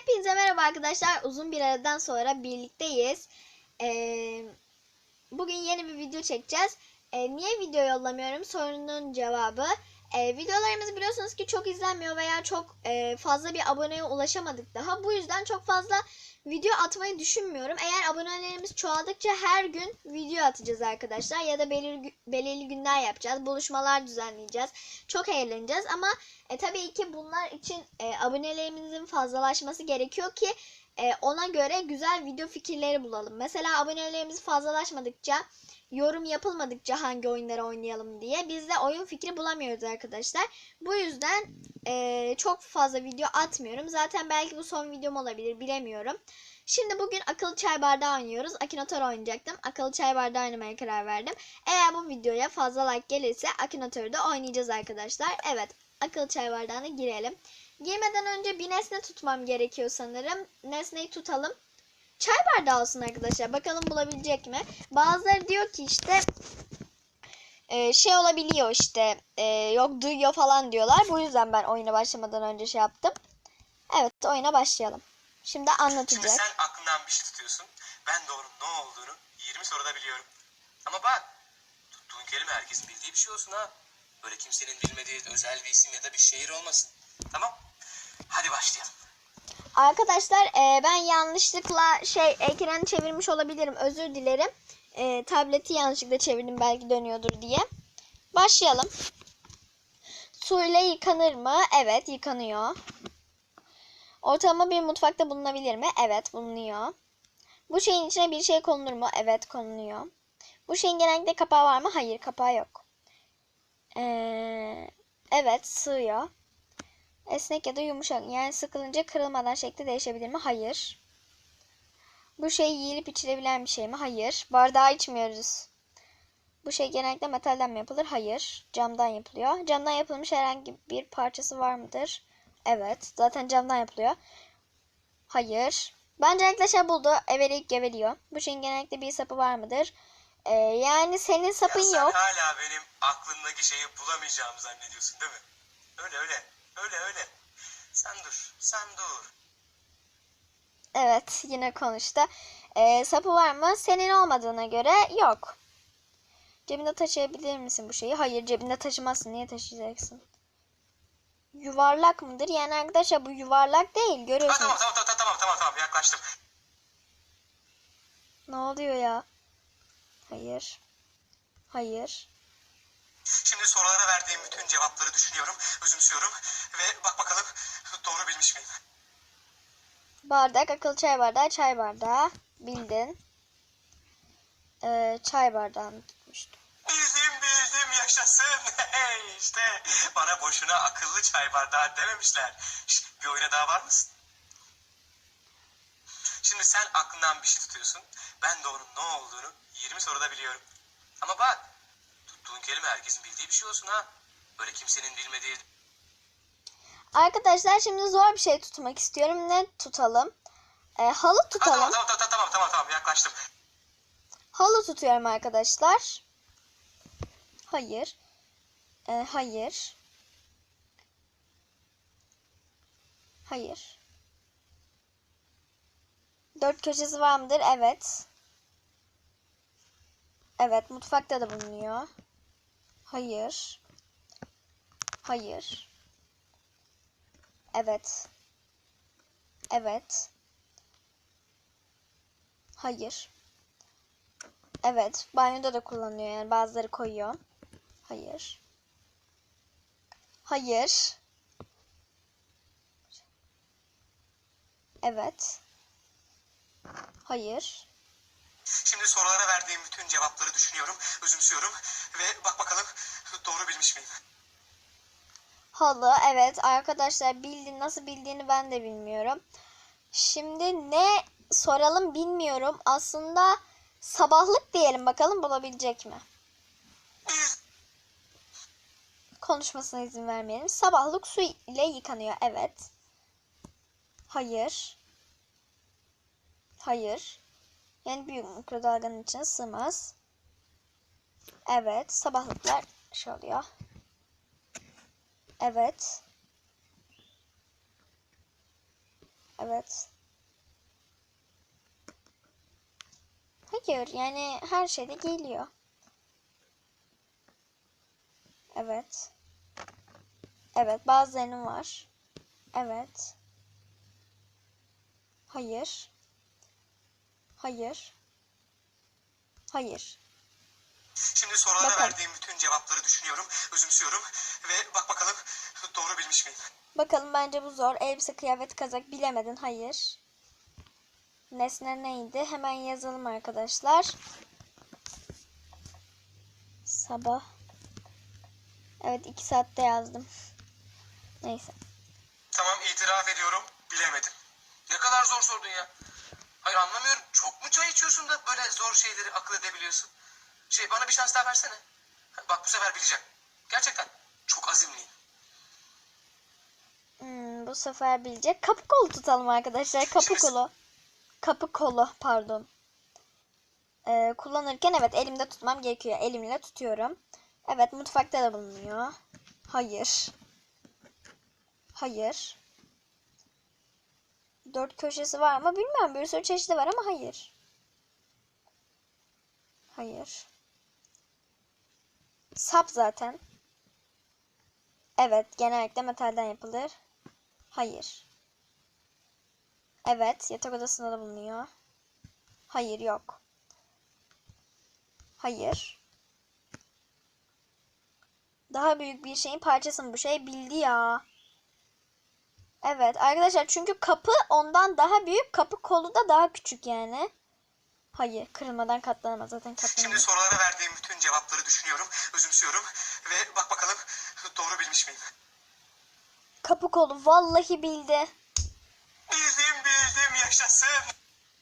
Hepinize merhaba arkadaşlar. Uzun bir aradan sonra birlikteyiz. Ee, bugün yeni bir video çekeceğiz. Ee, niye video yollamıyorum sorunun cevabı. Ee, videolarımız biliyorsunuz ki çok izlenmiyor veya çok e, fazla bir aboneye ulaşamadık daha. Bu yüzden çok fazla video atmayı düşünmüyorum. Eğer abonelerimiz çoğaldıkça her gün video atacağız arkadaşlar. Ya da belirli, belirli günler yapacağız. Buluşmalar düzenleyeceğiz. Çok eğleneceğiz ama e, tabii ki bunlar için e, abonelerimizin fazlalaşması gerekiyor ki e, ona göre güzel video fikirleri bulalım. Mesela abonelerimiz fazlalaşmadıkça, yorum yapılmadıkça hangi oyunları oynayalım diye biz de oyun fikri bulamıyoruz arkadaşlar. Bu yüzden e, çok fazla video atmıyorum. Zaten belki bu son videom olabilir bilemiyorum. Şimdi bugün akıllı çay bardağı oynuyoruz. Akinator oynayacaktım. Akıllı çay bardağı oynamaya karar verdim. Eğer bu videoya fazla like gelirse Akinator'u da oynayacağız arkadaşlar. Evet akıllı çay bardağına girelim. Girmeden önce bir nesne tutmam gerekiyor sanırım. Nesneyi tutalım. Çay bardağı olsun arkadaşlar. Bakalım bulabilecek mi? Bazıları diyor ki işte e, şey olabiliyor işte e, yok duyuyor falan diyorlar. Bu yüzden ben oyuna başlamadan önce şey yaptım. Evet oyuna başlayalım. Şimdi Şimdi anlatacak. sen aklından bir şey tutuyorsun. Ben onun ne olduğunu 20 soruda biliyorum. Ama bak tuttuğun kelime herkesin bildiği bir şey olsun ha. Böyle kimsenin bilmediği özel bir isim ya da bir şehir olmasın. Tamam. Hadi başlayalım. Arkadaşlar e, ben yanlışlıkla şey ekranı çevirmiş olabilirim. Özür dilerim. E, tableti yanlışlıkla çevirdim belki dönüyordur diye. Başlayalım. Suyla yıkanır mı? Evet yıkanıyor. Ortalama bir mutfakta bulunabilir mi? Evet bulunuyor. Bu şeyin içine bir şey konulur mu? Evet konuluyor. Bu şeyin genellikle kapağı var mı? Hayır kapağı yok. Ee, evet sığıyor. Esnek ya da yumuşak. Yani sıkılınca kırılmadan şekli değişebilir mi? Hayır. Bu şey yiyilip içilebilen bir şey mi? Hayır. Bardağı içmiyoruz. Bu şey genellikle metalden mi yapılır? Hayır. Camdan yapılıyor. Camdan yapılmış herhangi bir parçası var mıdır? Evet. Zaten camdan yapılıyor. Hayır. Bence arkadaşlar buldu. Eveleyip geveliyor. Bu şeyin genellikle bir sapı var mıdır? Ee, yani senin sapın ya sen yok. hala benim aklımdaki şeyi bulamayacağımı zannediyorsun değil mi? Öyle öyle. Öyle öyle. Sen dur. Sen dur. Evet yine konuştu. Ee, sapı var mı? Senin olmadığına göre yok. Cebinde taşıyabilir misin bu şeyi? Hayır cebinde taşımazsın. Niye taşıyacaksın? Yuvarlak mıdır? Yani arkadaşlar bu yuvarlak değil. Ha, Görüyorsunuz. tamam tamam tamam tamam tamam tamam yaklaştım. Ne oluyor ya? Hayır. Hayır. Şimdi sorulara verdiğim bütün cevapları düşünüyorum, özümsüyorum ve bak bakalım doğru bilmiş miyim? Bardak, akıllı çay bardağı, çay bardağı. Bildin. Ee, çay bardağını tutmuştum. Bildim bildim yaşasın. Hey işte bana boşuna akıllı çay bardağı dememişler. Şşt, bir oyuna daha var mısın? Şimdi sen aklından bir şey tutuyorsun. Ben de onun ne olduğunu 20 soruda biliyorum. Ama bak tuttuğun kelime herkesin bildiği bir şey olsun ha. Böyle kimsenin bilmediği Arkadaşlar şimdi zor bir şey tutmak istiyorum. Ne tutalım? Ee, halı Ha, tutalım. tamam, tamam tamam tamam tamam tamam yaklaştım. Halı tutuyorum arkadaşlar. Hayır. Ee, hayır. Hayır. Dört köşesi var mıdır? Evet. Evet. Mutfakta da bulunuyor. Hayır. Hayır. Evet. Evet. Hayır. Evet, banyoda da kullanılıyor yani bazıları koyuyor. Hayır. Hayır. Evet. Hayır. Şimdi sorulara verdiğim bütün cevapları düşünüyorum, özümsüyorum ve bak bakalım doğru bilmiş miyim? Halı, evet arkadaşlar bildi nasıl bildiğini ben de bilmiyorum. Şimdi ne soralım bilmiyorum. Aslında sabahlık diyelim bakalım bulabilecek mi? Biz Konuşmasına izin vermeyelim. Sabahlık su ile yıkanıyor. Evet. Hayır. Hayır. Yani büyük mikrodalganın içine sığmaz. Evet. Sabahlıklar şey oluyor. Evet. Evet. Hayır yani her şeyde geliyor. Evet. Evet bazılarının var. Evet. Hayır. Hayır. Hayır. Şimdi sorulara Bakalım. verdiğim bütün cevapları düşünüyorum, özümsüyorum ve bak bakalım doğru bilmiş miyim? Bakalım bence bu zor. Elbise, kıyafet, kazak bilemedin. Hayır. Nesne neydi? Hemen yazalım arkadaşlar. Sabah. Evet iki saatte yazdım. Neyse. Tamam itiraf ediyorum, bilemedim. Ne kadar zor sordun ya. Hayır anlamıyorum. Çok mu çay içiyorsun da böyle zor şeyleri akıl edebiliyorsun? Şey bana bir şans daha versene. Bak bu sefer bileceğim. Gerçekten çok azimliyim. Hmm, bu sefer bilecek. Kapı kolu tutalım arkadaşlar. Kapı Şimdi- kolu. Kapı kolu pardon. Ee, kullanırken evet elimde tutmam gerekiyor. Elimle tutuyorum. Evet mutfakta da bulunuyor. Hayır. Hayır. Dört köşesi var mı bilmiyorum. Bir sürü çeşidi var ama hayır. Hayır. Sap zaten. Evet genellikle metalden yapılır. Hayır. Evet, yatak odasında da bulunuyor. Hayır, yok. Hayır. Daha büyük bir şeyin parçası mı bu şey? Bildi ya. Evet arkadaşlar çünkü kapı ondan daha büyük. Kapı kolu da daha küçük yani. Hayır kırılmadan katlanamaz zaten Şimdi katlanamaz. sorulara verdiğim bütün cevapları düşünüyorum, özümsüyorum ve bak bakalım doğru bilmiş miyim? Kapı kolu vallahi bildi. Bildim bildim yaşasın.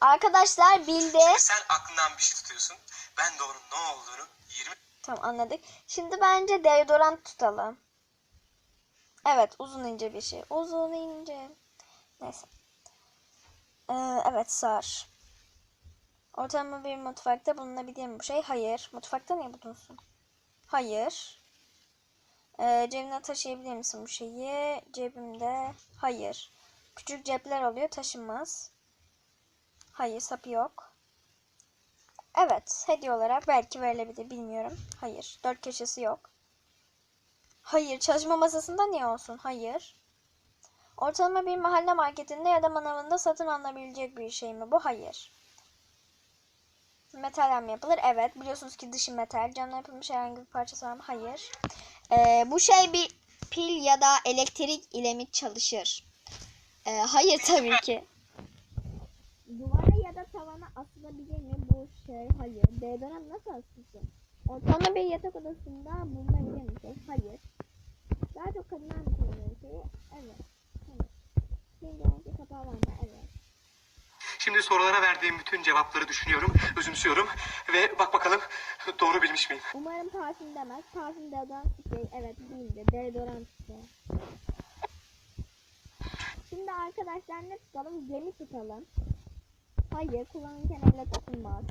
Arkadaşlar bildi. Sen aklından bir şey tutuyorsun. Ben onun ne olduğunu 20 Tamam anladık. Şimdi bence deodorant tutalım. Evet uzun ince bir şey. Uzun ince. Neyse. Ee, evet sar. Ortalama bir mutfakta bulunabilir mi bu şey? Hayır. Mutfakta niye bulunsun? Hayır. Ee, cebine taşıyabilir misin bu şeyi? Cebimde. Hayır. Küçük cepler oluyor taşınmaz. Hayır sapı yok. Evet, hediye olarak belki verilebilir bilmiyorum. Hayır, dört köşesi yok. Hayır, çalışma masasında niye olsun? Hayır. Ortalama bir mahalle marketinde ya da manavında satın alınabilecek bir şey mi bu? Hayır. Metalden mi yapılır? Evet. Biliyorsunuz ki dışı metal. Camdan yapılmış herhangi bir parçası var mı? Hayır. Ee, bu şey bir pil ya da elektrik ile mi çalışır? Ee, hayır tabii ki. Duvara ya da tavana asılabilir mi bu şey? Hayır. Deodorant nasıl asılsın? Ortalama bir yatak odasında bulunabilir mi şey? Hayır. Daha çok kadınlar mı kullanıyor şeyi? Evet. Evet. Şimdi renkli kapağı var mı? Evet. Şimdi sorulara verdiğim bütün cevapları düşünüyorum, özümsüyorum ve bak bakalım doğru bilmiş miyim? Umarım parfüm demez. Parfüm deodorant şey. Evet değildi. Deodorant şey. Şimdi arkadaşlar ne tutalım? Gemi tutalım. Hayır. Kullanırken elle tutulmaz.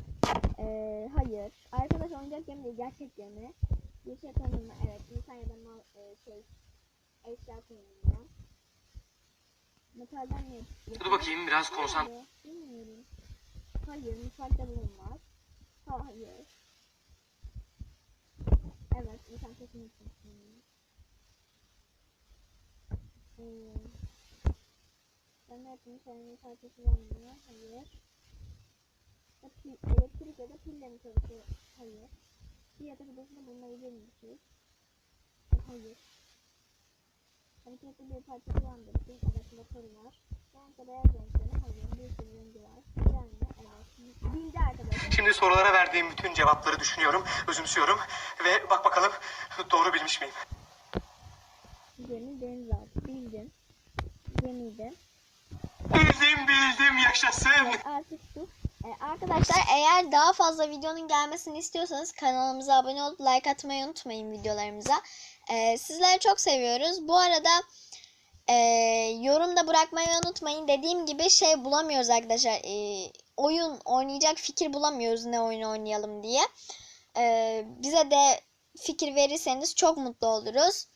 Ee, hayır. Arkadaş oyuncak gemi değil. Gerçek gemi. Bir şey konulma. Evet. İnsan ya da mal, e, şey eşya kullanılıyor. Metalden ne yapıyor? Dur bakayım biraz konsantre. Bilmiyorum. Hayır. Mutfakta bulunmaz. Hayır. Evet. İnsan kesinlikle. Ee, ben de herhangi bir parçası olmuyor. Hayır. Ya pil, elektrik ya da pille mi çalışıyor? Hayır. Bir bulunabilir mi bir şey? E, Hayır. Hareketli bir mıdır? Bir evet motoru var. Renkte beyaz renkleri hayır. Bir sürü rengi var. Yani evet. Bildi arkadaşlar. Şimdi sorulara verdiğim bütün cevapları düşünüyorum, özümsüyorum ve bak bakalım doğru bilmiş miyim? Gemi denizaltı. Bildim. Gemiydi. Bildim bildim yaşasın. Artık su. Ee, arkadaşlar eğer daha fazla videonun gelmesini istiyorsanız kanalımıza abone olup like atmayı unutmayın videolarımıza. Ee, sizleri çok seviyoruz. Bu arada e, yorum bırakmayı unutmayın. Dediğim gibi şey bulamıyoruz arkadaşlar. Ee, oyun oynayacak fikir bulamıyoruz ne oyun oynayalım diye. Ee, bize de fikir verirseniz çok mutlu oluruz.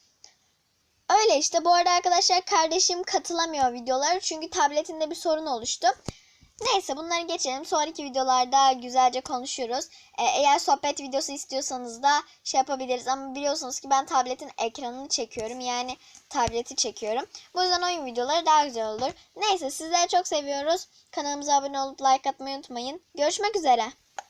Öyle işte. Bu arada arkadaşlar kardeşim katılamıyor videolara çünkü tabletinde bir sorun oluştu. Neyse bunları geçelim. Sonraki videolarda güzelce konuşuruz. Ee, eğer sohbet videosu istiyorsanız da şey yapabiliriz. Ama biliyorsunuz ki ben tabletin ekranını çekiyorum. Yani tableti çekiyorum. Bu yüzden oyun videoları daha güzel olur. Neyse sizleri çok seviyoruz. Kanalımıza abone olup like atmayı unutmayın. Görüşmek üzere.